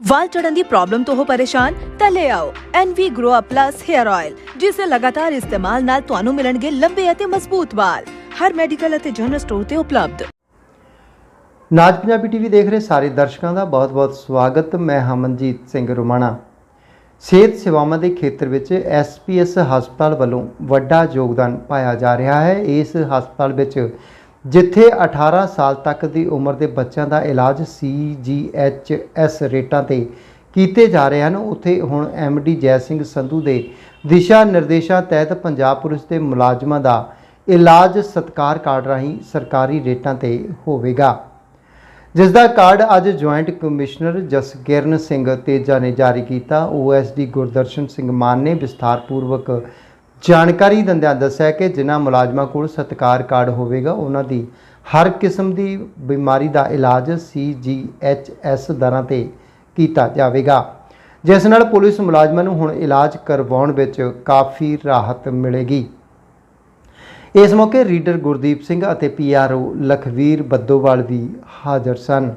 ਵਾਲ ਚੜਨ ਦੀ ਪ੍ਰੋਬਲਮ ਤੋਂ ਹੋ ਪਰੇਸ਼ਾਨ, ਤਾਂ ਲੈ ਆਓ NV Grow Up Plus Hair Oil ਜਿਸ ਦੇ ਲਗਾਤਾਰ ਇਸਤੇਮਾਲ ਨਾਲ ਤੁਹਾਨੂੰ ਮਿਲਣਗੇ ਲੰਬੇ ਅਤੇ ਮਜ਼ਬੂਤ ਵਾਲ। ਹਰ ਮੈਡੀਕਲ ਅਤੇ ਜਨਰਲ ਸਟੋਰ ਤੇ ਉਪਲਬਧ। ਨਾਜ ਪੰਜਾਬੀ ਟੀਵੀ ਦੇਖ ਰਹੇ ਸਾਰੇ ਦਰਸ਼ਕਾਂ ਦਾ ਬਹੁਤ-ਬਹੁਤ ਸਵਾਗਤ। ਮੈਂ ਹਮਨਜੀਤ ਸਿੰਘ ਰੁਮਾਣਾ। ਸਿਹਤ ਸੇਵਾਵਾਂ ਦੇ ਖੇਤਰ ਵਿੱਚ ਐਸਪੀਐਸ ਹਸਪਤਾਲ ਵੱਲੋਂ ਵੱਡਾ ਯੋਗਦਾਨ ਪਾਇਆ ਜਾ ਰਿਹਾ ਹੈ। ਇਸ ਹਸਪਤਾਲ ਵਿੱਚ ਜਿੱਥੇ 18 ਸਾਲ ਤੱਕ ਦੀ ਉਮਰ ਦੇ ਬੱਚਿਆਂ ਦਾ ਇਲਾਜ ਸੀਜੀਐਚਐਸ ਰੇਟਾਂ ਤੇ ਕੀਤੇ ਜਾ ਰਹੇ ਹਨ, ਉੱਥੇ ਹੁਣ ਐਮਡੀ ਜੈ ਸਿੰਘ ਸੰਧੂ ਦੇ ਦਿਸ਼ਾ ਨਿਰਦੇਸ਼ਾਂ ਤਹਿਤ ਪੰਜਾਬ ਪੁਲਿਸ ਦੇ ਮੁਲਾਜ਼ਮਾਂ ਦਾ ਇਲਾਜ ਸਤਕਾਰ ਕਾਰਡ ਰਾਹੀਂ ਸਰਕਾਰੀ ਰੇਟਾਂ ਤੇ ਹੋਵੇਗਾ। ਜਿਸ ਦਾ ਕਾਰਡ ਅੱਜ ਜੁਆਇੰਟ ਕਮਿਸ਼ਨਰ ਜਸਕਿਰਨ ਸਿੰਘ ਤੇਜਾ ਨੇ ਜਾਰੀ ਕੀਤਾ। ਓਐਸਡੀ ਗੁਰਦਰਸ਼ਨ ਸਿੰਘ ਮਾਨ ਨੇ ਵਿਸਥਾਰਪੂਰਵਕ ਜਾਣਕਾਰੀ ਦਿੰਦਿਆਂ ਦੱਸਿਆ ਕਿ ਜਿਨ੍ਹਾਂ ਮੁਲਾਜ਼ਮਾਂ ਕੋਲ ਸਤਕਾਰ ਕਾਰਡ ਹੋਵੇਗਾ, ਉਹਨਾਂ ਦੀ ਹਰ ਕਿਸਮ ਦੀ ਬਿਮਾਰੀ ਦਾ ਇਲਾਜ ਸੀਜੀਐਚਐਸ ਦਰਾਂ ਤੇ ਕੀਤਾ ਜਾਵੇਗਾ। ਜਿਸ ਨਾਲ ਪੁਲਿਸ ਮੁਲਾਜ਼ਮਾਂ ਨੂੰ ਹੁਣ ਇਲਾਜ ਕਰਵਾਉਣ ਵਿੱਚ ਕਾਫੀ ਰਾਹਤ ਮਿਲੇਗੀ। ਇਸ ਮੌਕੇ ਰੀਡਰ ਗੁਰਦੀਪ ਸਿੰਘ ਅਤੇ ਪੀਆਰਓ ਲਖਵੀਰ ਬੱਦੋਵਾਲ ਵੀ ਹਾਜ਼ਰ ਸਨ।